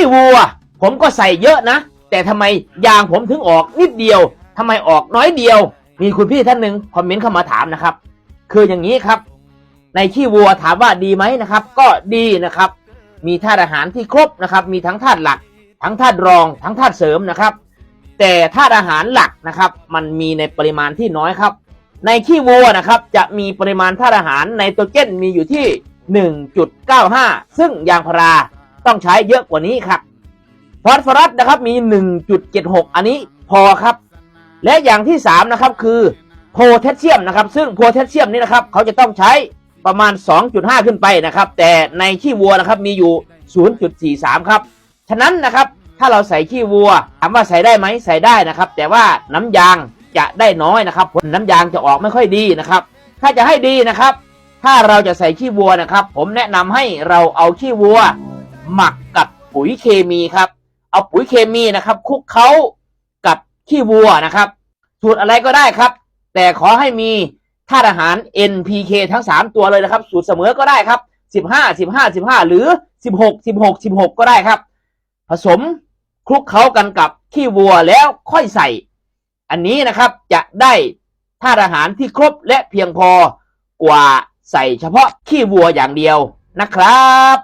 ขี้วัว ผมก็ใส่เยอะนะ แต่ทำไมยางผมถึงออกนิดเดียวทำไมออกน้อยเดียว มีคุณพี่ท่านหนึ่งคอมเมนต์เข้ามาถามนะครับ คืออย่างนี้ครับ ในขี้วัวถามว่าดีไหมนะครับ ก็ดีนะครับ มีธาตุอาหารที่ครบนะครับ มีทั้งธาตุหลัก ทั้งธาตุรอง ทั้งธาตุเสริมนะครับ แต่ธาตุอาหารหลักนะครับ มันมีในปริมาณที่น้อยครับ ในขี้วัวนะครับ จะมีปริมาณธาตุอาหารไนโตรเจนมีอยู่ที่ 1.95 ซึ่งยางพารา ต้องใช้เยอะกว่านี้ครับฟอสฟอรัสนะครับมี 1.76 อันนี้พอครับ และอย่างที่ 3 นะครับคือโพแทสเซียมนะครับ ซึ่งโพแทสเซียมนี่นะครับ เขาจะต้องใช้ประมาณ 2.5 ขึ้นไปนะครับ แต่ในขี้วัวนะครับมีอยู่ 0.43 ครับ ฉะนั้นนะครับถ้าเราใส่ขี้วัวถามว่าใส่ได้ไหมใส่ได้นะครับ แต่ว่าน้ำยางจะได้น้อยนะครับผลน้ำยางจะออกไม่ค่อยดีนะครับ ถ้าจะให้ดีนะครับ ถ้าเราจะใส่ขี้วัวนะครับ ผมแนะนำให้เราเอาขี้วัว หมักกับปุ๋ยเคมีครับ เอาปุ๋ยเคมีนะครับคลุกเคล้ากับขี้วัวนะครับ สูตรอะไรก็ได้ครับ แต่ขอให้มีธาตุอาหาร NPK ทั้ง 3 ตัวเลยนะครับ สูตรเสมอก็ได้ครับ 15 15 15 หรือ 16 16 16 ก็ได้ครับ ผสมคลุกเคล้ากันกับขี้วัวแล้วค่อยใส่ อันนี้นะครับจะได้ธาตุอาหารที่ครบและเพียงพอกว่าใส่เฉพาะขี้วัวอย่างเดียวนะครับ